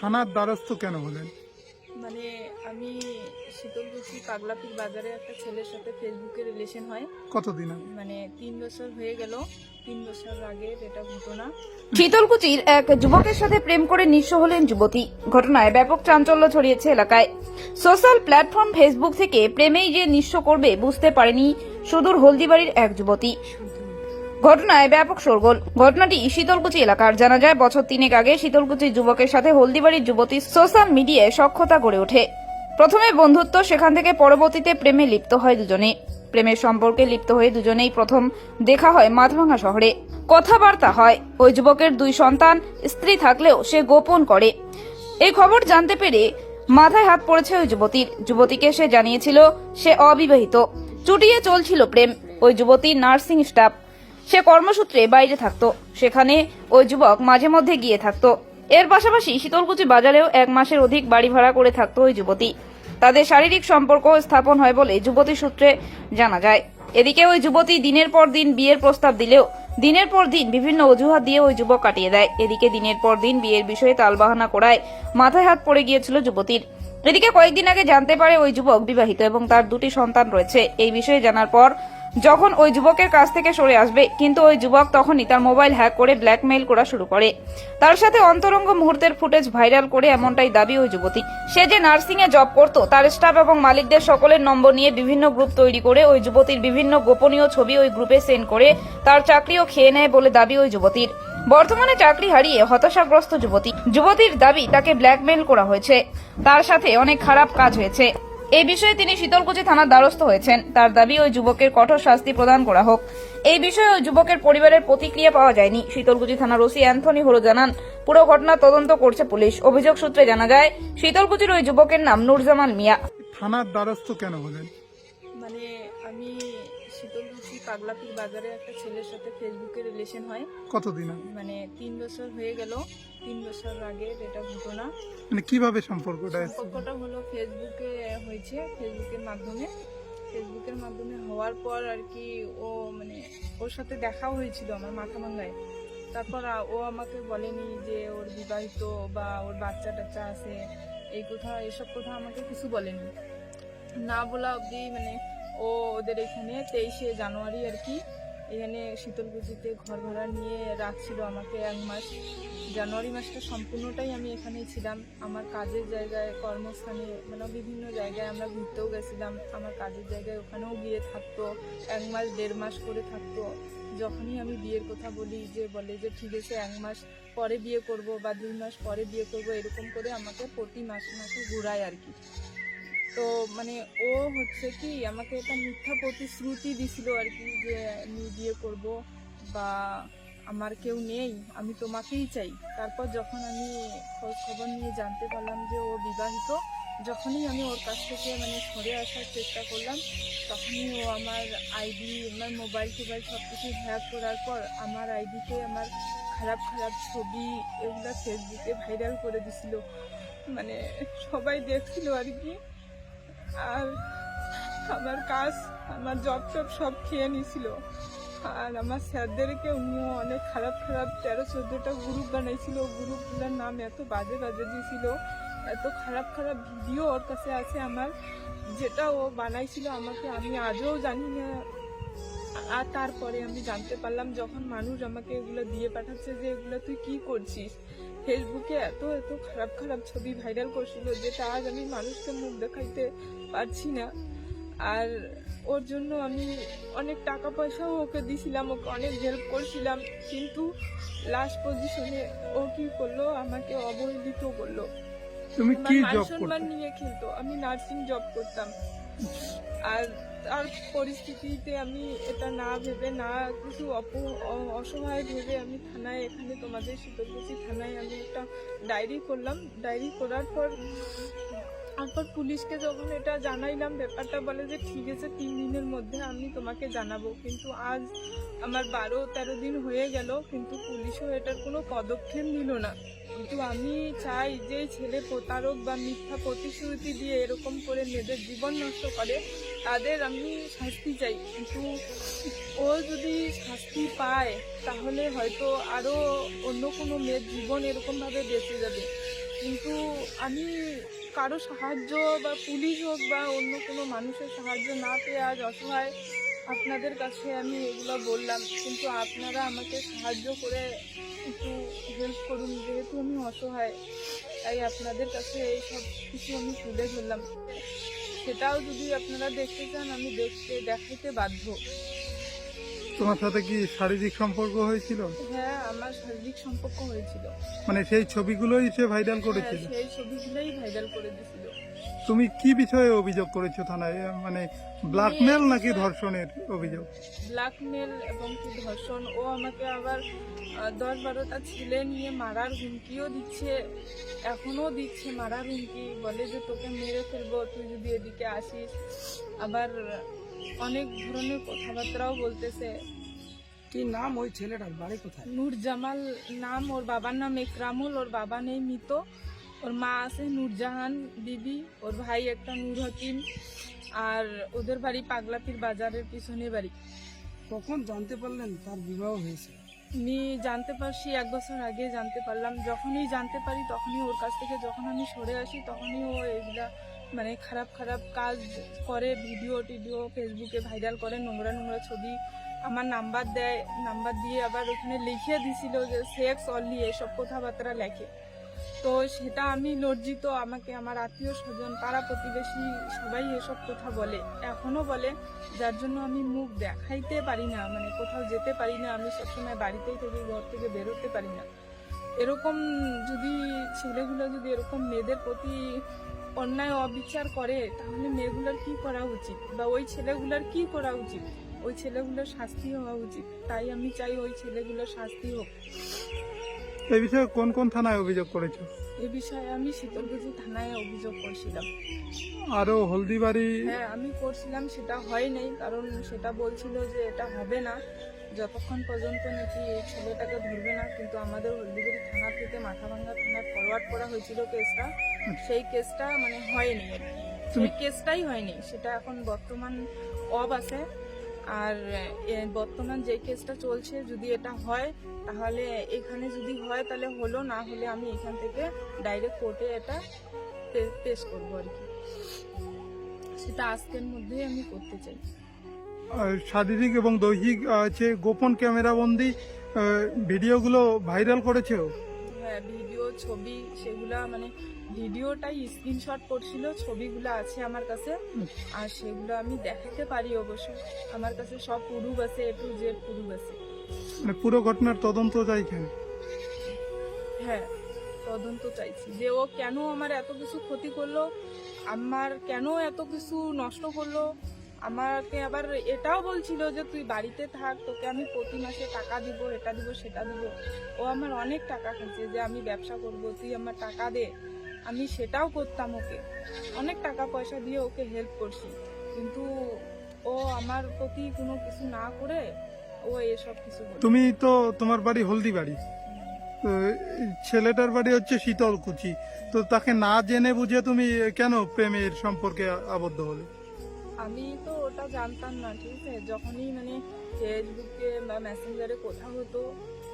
থানার দ্বারস্থ কেন হলেন? মানে আমি শীতলকুচি পাগলাপির বাজারে একটা ছেলের সাথে ফেসবুকে রিলেশন হয়। কতদিন আগে? মানে তিন বছর হয়ে গেল। তিন বছর আগে এটা ঘটনা। শীতলকুচির এক যুবকের সাথে প্রেম করে নিঃস্ব হলেন যুবতী। ঘটনায় ব্যাপক চাঞ্চল্য ছড়িয়েছে এলাকায়। সোশ্যাল প্ল্যাটফর্ম ফেসবুক থেকে প্রেমেই যে নিঃস্ব করবে বুঝতে পারেনি সুদূর হলদিবাড়ির এক যুবতী। ঘটনায় ব্যাপক শোরগোল। ঘটনাটি শীতলকুচি এলাকার। জানা যায়, বছর তিনেক আগে শীতলকুচি যুবকের সাথে হলদিবাড়ির যুবতী সোশ্যাল মিডিয়ায় সক্ষতা গড়ে ওঠে। প্রথমে বন্ধুত্ব, সেখান থেকে পরবর্তীতে প্রেমে লিপ্ত হয় দুজনে প্রেমের সম্পর্কে লিপ্ত হয়ে দুজনেই প্রথম দেখা হয় মাথাভাঙা শহরে। কথাবার্তা হয়, ওই যুবকের দুই সন্তান, স্ত্রী থাকলেও সে গোপন করে। এই খবর জানতে পেরে মাথায় হাত পড়েছে ওই যুবতীর। যুবতীকে সে জানিয়েছিল, সে অবিবাহিত। চুটিয়ে চলছিল প্রেম। ওই যুবতী নার্সিং স্টাফ। সে কর্মসূত্রে বাইরে থাকতো। সেখানে ওই যুবক মাঝে মধ্যে গিয়ে থাকতো। এর পাশাপাশি শীতলকুচি বাজারেও এক মাসের অধিক বাড়ি ভাড়া করে থাকতো ওই যুবতী। তাদের শারীরিক সম্পর্ক স্থাপন হয় বলে যুবতী সূত্রে জানা যায়। এদিকে ওই যুবতী দিনের পর দিন বিয়ের প্রস্তাব দিলেও দিনের পর দিন বিভিন্ন অজুহাত দিয়ে ওই যুবক কাটিয়ে দেয়। এদিকে দিনের পর দিন বিয়ের বিষয়ে তালবাহানা করায় মাথায় হাত পড়ে গিয়েছিল যুবতীর। এদিকে কয়েকদিন আগে জানতে পারে ওই যুবক বিবাহিত এবং তার দুটি সন্তান রয়েছে। এই বিষয়ে জানার পর যখন ওই যুবকের কাছ থেকে সরে আসবে, কিন্তু ওই যুবক তখনই তার মোবাইল হ্যাক করে ব্ল্যাকমেইল করা শুরু করে। তার সাথে অন্তরঙ্গ মুহূর্তের ফুটেজ ভাইরাল করে এমনটাই দাবি ওই যুবতী। সে যে নার্সিং এ জব করত, তার স্টাফ এবং মালিকদের সকলের নম্বর নিয়ে বিভিন্ন গ্রুপ তৈরি করে ওই যুবতীর বিভিন্ন গোপনীয় ছবি ওই গ্রুপে সেন্ড করে তার চাকরিও খেয়ে নেয় বলে দাবি ওই যুবতীর। বর্তমানে চাকরি হারিয়ে হতাশাগ্রস্ত যুবতী। যুবতীর দাবি তাকে ব্ল্যাকমেইল করা হয়েছে। তার সাথে অনেক খারাপ কাজ হয়েছে। এই বিষয়ে তিনি শীতলকুচি থানার দ্বারস্থ হয়েছেন। তার দাবি ওই যুবকের কঠোর শাস্তি প্রদান করা হোক। এই বিষয়ে ওই যুবকের পরিবারের প্রতিক্রিয়া পাওয়া যায়নি। শীতলকুচি থানার ওসি অ্যান্থনি হলো জানান পুরো ঘটনা তদন্ত করছে পুলিশ। অভিযোগ সূত্রে জানা যায় শীতলকুচির ওই যুবকের নাম নুরজামান মিয়া। থানার দ্বারস্থ কেন হলেন? মানে আমি শীতলকুচি পাগলাপির বাজারে একটা ছেলের সাথে ফেসবুকে রিলেশন হয়। কতদিন আগে? মানে তিন বছর হয়ে গেল। তিন বছর আগে এটা ঘটনা। মানে কীভাবে সম্পর্কটা সম্পর্কটা হলো ফেসবুকে হয়েছে ফেসবুকের মাধ্যমে। ফেসবুকের মাধ্যমে হওয়ার পর আর কি ও মানে ওর সাথে দেখাও হয়েছিল আমার মাথা ভাঙ্গায় তারপর ও আমাকে বলেনি যে ওর বিবাহিত বা ওর বাচ্চা টাচ্চা আছে এই কথা এসব কথা আমাকে কিছু বলেনি। না বলা অবধি মানে ও ওদের এখানে তেইশে জানুয়ারি আর কি। এখানে শীতলকুচিতে ঘর ভাড়া নিয়ে রাখছিল আমাকে এক মাস। জানুয়ারি মাসটা সম্পূর্ণটাই আমি এখানেই ছিলাম। আমার কাজের জায়গায়, কর্মস্থানে মানে বিভিন্ন জায়গায় আমরা ঘুরতেও গেছিলাম। আমার কাজের জায়গায় ওখানেও গিয়ে থাকতো, এক মাস, দেড় মাস করে থাকতো। যখনই আমি বিয়ের কথা বলি যে, বলে যে, ঠিক আছে, এক মাস পরে বিয়ে করব বা দুই মাস পরে বিয়ে করব, এরকম করে আমাকে প্রতি মাসে মাসে ঘুরায় আর কি। তো মানে ও হচ্ছে কি আমাকে একটা মিথ্যা প্রতিশ্রুতি দিছিল আর কি যে আমি বিয়ে করব বা আমার কেউ নেই, আমি তোমাকেই চাই। তারপর যখন আমি খোঁজ খবর নিয়ে জানতে পারলাম যে ও বিবাহিত, যখনই আমি ওর কাছ থেকে মানে সরে আসার চেষ্টা করলাম, তখনই ও আমার আইডি, আমার মোবাইল টোবাইল সব কিছু হ্যাক করার পর আমার আইডিতে আমার খারাপ খারাপ ছবি এগুলো ফেসবুকে ভাইরাল করে দিছিল। মানে সবাই দেখছিল আর কি। আর আমার কাজ, আমার জব টব সব খেয়ে নিছিল আর আমার স্যারদেরকে অনেক খারাপ খারাপ তেরো চোদ্দোটা গ্রুপ বানাইছিল। গ্রুপগুলোর নাম এত বাজে বাজে দিয়েছিল, এত খারাপ খারাপ ভিডিও ওর কাছে আছে আমার। যেটা ও বানাইছিল আমাকে আমি আজও জানি না। আর তারপরে আমি জানতে পারলাম যখন মানুষ আমাকে এগুলো দিয়ে পাঠাচ্ছে যে এগুলো তুই কি করছিস? ফেসবুকে এত এত খারাপ খারাপ ছবি ভাইরাল করছিল যেটা আজ আমি মানুষকে মুখ দেখাইতে পারছি না। আর ওর জন্য আমি অনেক টাকা পয়সাও ওকে দিছিলাম ওকে অনেক হেল্প করছিলাম কিন্তু লাস্ট পজিশনে ও কি করল? আমাকে অবহেলিত করল। তুমি কি জব করতে? নিয়ে খেলতো আমি নার্সিং জব করতাম। আর তার পরিস্থিতিতে আমি এটা না ভেবে, না কিছু অপ অসহায় ভেবে আমি থানায় এখানে তোমাদের শীতলকুচি থানায় আমি একটা ডায়েরি করলাম। ডায়েরি করার পর, তারপর পুলিশকে যখন এটা জানাইলাম, ব্যাপারটা বলে যে, ঠিক আছে, তিন দিনের মধ্যে আমি তোমাকে জানাব। কিন্তু আজ আমার বারো তেরো দিন হয়ে গেল, কিন্তু পুলিশও এটার কোনো পদক্ষেপ নিল না। কিন্তু আমি চাই যে ছেলে প্রতারক বা মিথ্যা প্রতিশ্রুতি দিয়ে এরকম করে মেয়েদের জীবন নষ্ট করে, তাদের আমি শাস্তি চাই। কিন্তু ও যদি শাস্তি পায়, তাহলে হয়তো আরও অন্য কোনো মেয়ের জীবন এরকমভাবে বেঁচে যাবে। কিন্তু আমি কারও সাহায্য বা পুলিশ হোক বা অন্য কোনো মানুষের সাহায্য না পেয়ে আজ অসহায় আপনাদের কাছে আমি এগুলো বললাম। কিন্তু আপনারা আমাকে সাহায্য করে একটু হেল্প করুন যেহেতু আমি অসহায় তাই আপনাদের কাছে এই সব কিছু আমি তুলে ধরলাম। সেটাও যদি আপনারা দেখতে চান আমি দেখতে দেখাইতে বাধ্য। তোমার সাথে কি শারীরিক সম্পর্ক হয়েছিল? হ্যাঁ আমার শারীরিক সম্পর্ক হয়েছিল। মানে সেই ছবিগুলোই সে ভাইরাল হ্যাঁ, করেছিল? সেই ছবিগুলোই ভাইরাল করে দিছিল তুমি কি বিষয়ে অভিযোগ করেছ থানায়? মানে ব্ল্যাকমেল নাকি ধর্ষণের অভিযোগ? ব্ল্যাকমেল এবং কি ধর্ষণ? ও আমাকে আবার দশ বারোটা ছেলে নিয়ে মারার হুমকিও দিচ্ছে এখনও দিচ্ছে মারার হুমকি। বলে যে তোকে মেরে ফেলব তুই যদি এদিকে আসিস। আবার অনেক ধরনের কথাবার্তাও বলতেছে। কি নাম ওই ছেলেটার? বাড়ি কোথায়? নূর জামাল নাম ওর বাবার নাম একরামুল ওর বাবা নেই মৃত। ওর মা আছে নূরজাহান দিদি ওর ভাই একটা নূর হাকিম আর ওদের বাড়ি পাগলাপির বাজারের পিছনে বাড়ি। কখন জানতে পারলেন তার বিবাহ হয়েছে? আমি জানতে পারছি এক বছর আগে জানতে পারলাম। যখনই জানতে পারি তখনই ওর কাছ থেকে যখন আমি সরে আসি তখনই ও এগুলা মানে খারাপ খারাপ কাজ করে ভিডিও টিডিও ফেসবুকে ভাইরাল করে নোংরা নোংরা ছবি আমার নাম্বার দেয় নাম্বার দিয়ে আবার ওখানে লিখিয়ে দিছিল যে সেক্স অনলি এসব কথাবার্তা লেখে। তো সেটা আমি লজ্জিত, আমাকে আমার আত্মীয় স্বজন, পাড়া প্রতিবেশী সবাই এসব কথা বলে। এখনও বলে, যার জন্য আমি মুখ দেখাইতে পারি না মানে কোথাও যেতে পারি না, আমি সবসময় বাড়িতেই থেকে, ঘর থেকে বেরোতে পারি না। এরকম যদি ছেলেগুলো যদি এরকম মেয়েদের প্রতি অন্যায়, অবিচার করে, তাহলে মেয়েগুলোর কি করা উচিত? বা ওই ছেলেগুলোর কি করা উচিত? ওই ছেলেগুলোর শাস্তি হওয়া উচিত। তাই আমি চাই ওই ছেলেগুলোর শাস্তি হোক। এই বিষয়ে কোন কোন থানায় অভিযোগ করেছ? এ বিষয়ে আমি শীতলকুচি থানায় অভিযোগ করছিলাম। আরও হলদিবাড়ি? হ্যাঁ আমি করছিলাম সেটা হয় নাই কারণ সেটা বলছিল যে এটা হবে না। যতক্ষণ পর্যন্ত নাকি এই ছেলেটাকে ধরবে না কিন্তু আমাদের হলদিবাড়ি থানা থেকে মাথাভাঙ্গা থানায় ফরওয়ার্ড করা হয়েছিল কেসটা। সেই কেসটা মানে হয়নি। সেই কেসটাই হয়নি সেটা এখন বর্তমান অব আছে। আর বর্তমান যে কেসটা চলছে যদি এটা হয় তাহলে এখানে যদি হয় তাহলে হলো না হলে আমি এখান থেকে ডাইরেক্ট কোর্টে এটা পেশ করব আর কি। সেটা আজকের মধ্যেই আমি করতে চাই। শারীরিক এবং দৈহিক যে গোপন ক্যামেরাবন্দি ভিডিওগুলো ভাইরাল করেছে হ্যাঁ ভিডিও ছবি সেগুলা মানে ভিডিওটাই স্ক্রিনশট করছিল ছবিগুলো আছে আমার কাছে। আর সেগুলো আমি দেখাতে পারি অবশ্য। আমার কাছে সব প্রুফ আছে এ টু জেড প্রুফ আছে। মানে পুরো ঘটনার তদন্ত চাইছেন হ্যাঁ তদন্ত চাইছি। যে ও কেন আমার এত কিছু ক্ষতি করল আমার কেন এত কিছু নষ্ট করল আমাকে আবার এটাও বলছিল যে তুই বাড়িতে থাক তোকে আমি প্রতি মাসে টাকা দিব এটা দিব সেটা দিব। ও আমার অনেক টাকা খেয়েছে যে আমি ব্যবসা করব তুই আমার টাকা দে। আমি সেটাও করতাম ওকে। অনেক টাকা পয়সা দিয়ে ওকে হেল্প করছি। কিন্তু ও আমার প্রতি কোনো কিছু না করে ও এসব কিছু তুমি তো তোমার বাড়ি হলদি বাড়ি। ছেলেটার বাড়ি হচ্ছে শীতলকুচি। তো তাকে না জেনে বুঝে তুমি কেন প্রেমের সম্পর্কে আবদ্ধ হলে? আমি তো ওটা জানতাম না ঠিক আছে? যখনই মানে ফেসবুকে বা মেসেঞ্জারে কথা হতো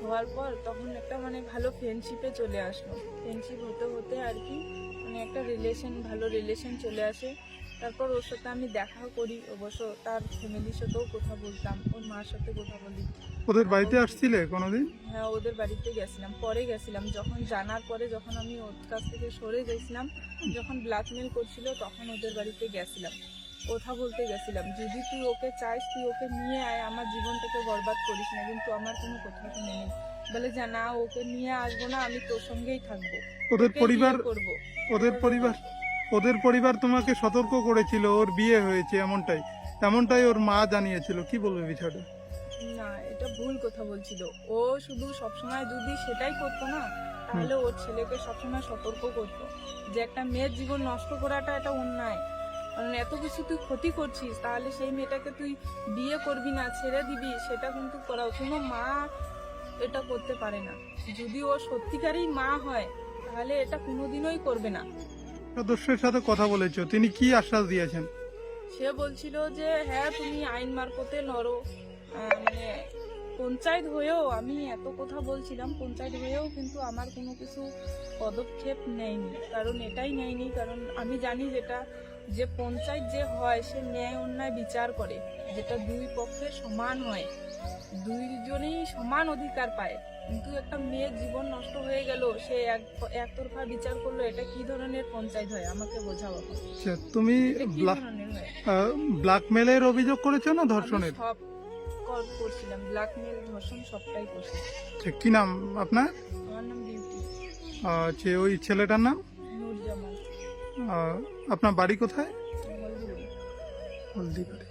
হওয়ার পর তখন একটা মানে ভালো ফ্রেন্ডশিপে চলে আসলো। ফ্রেন্ডশিপ হতে হতে আর কি মানে একটা রিলেশন ভালো রিলেশন চলে আসে। তারপর ওর সাথে আমি দেখা করি অবশ্য তার ফ্যামিলির সাথেও কথা বলতাম ওর মার সাথে কথা বলি। ওদের বাড়িতে আসছিলে কোনোদিন? হ্যাঁ ওদের বাড়িতে গেছিলাম পরে গেছিলাম। যখন জানার পরে যখন আমি ওর কাছ থেকে সরে গেছিলাম যখন ব্ল্যাকমেল করছিল তখন ওদের বাড়িতে গেছিলাম। কথা বলতে গেছিলাম যদি তুই ওকে চাইস তুই ওকে নিয়ে আয় আমার জীবনটাকে বরবাদ করিস না কিন্তু আমার কোনো কথা শুনে নেই বলে যে না ওকে নিয়ে আসব না আমি তোর সঙ্গেই থাকব। ওদের পরিবার করব। ওদের পরিবার ওদের পরিবার তোমাকে সতর্ক করেছিল ওর বিয়ে হয়েছে এমনটাই এমনটাই ওর মা জানিয়েছিল। কি বলবে বিষয়টা? না এটা ভুল কথা বলছিল। ও শুধু সবসময় যদি সেটাই করতো না তাহলে ওর ছেলেকে সবসময় সতর্ক করতো। যে একটা মেয়ের জীবন নষ্ট করাটা এটা অন্যায়। কারণ এত কিছু তুই ক্ষতি করছিস তাহলে সেই মেয়েটাকে তুই বিয়ে করবি না ছেড়ে দিবি সেটা কিন্তু করা কোনো মা এটা করতে পারে না। যদি ও সত্যিকারই মা হয় তাহলে এটা কোনোদিনই করবে না। সদস্যের সাথে কথা বলেছ তিনি কি আশ্বাস দিয়েছেন? সে বলছিল যে হ্যাঁ তুমি আইন মারফতে লড়ো। মানে পঞ্চায়েত হয়েও আমি এত কথা বলছিলাম পঞ্চায়েত হয়েও কিন্তু আমার কোনো কিছু পদক্ষেপ নেয়নি। কারণ এটাই নেয়নি কারণ আমি জানি যেটা যে পঞ্চায়েত যে হয় সে ন্যায় অন্যায় বিচার করে যেটা দুই পক্ষে সমান হয়। দুইজনেই সমান অধিকার পায়। কিন্তু একটা মেয়ের জীবন নষ্ট হয়ে গেল সে এক একতরফা বিচার করল এটা কি ধরনের পঞ্চায়েত হয়? আমাকে বোঝাও এখন। আচ্ছা তুমি হয়? ব্ল্যাকমেলের অভিযোগ করেছ না ধর্ষণের? সব কর- করছিলাম ব্ল্যাকমেল ধর্ষণ সবটাই করছি আচ্ছা, কি নাম আপনার? আমার নাম বিউটি। আচ্ছা ওই ছেলেটার নাম? আপনার বাড়ি কোথায় হলদিবাড়ি। হলদিবাড়ি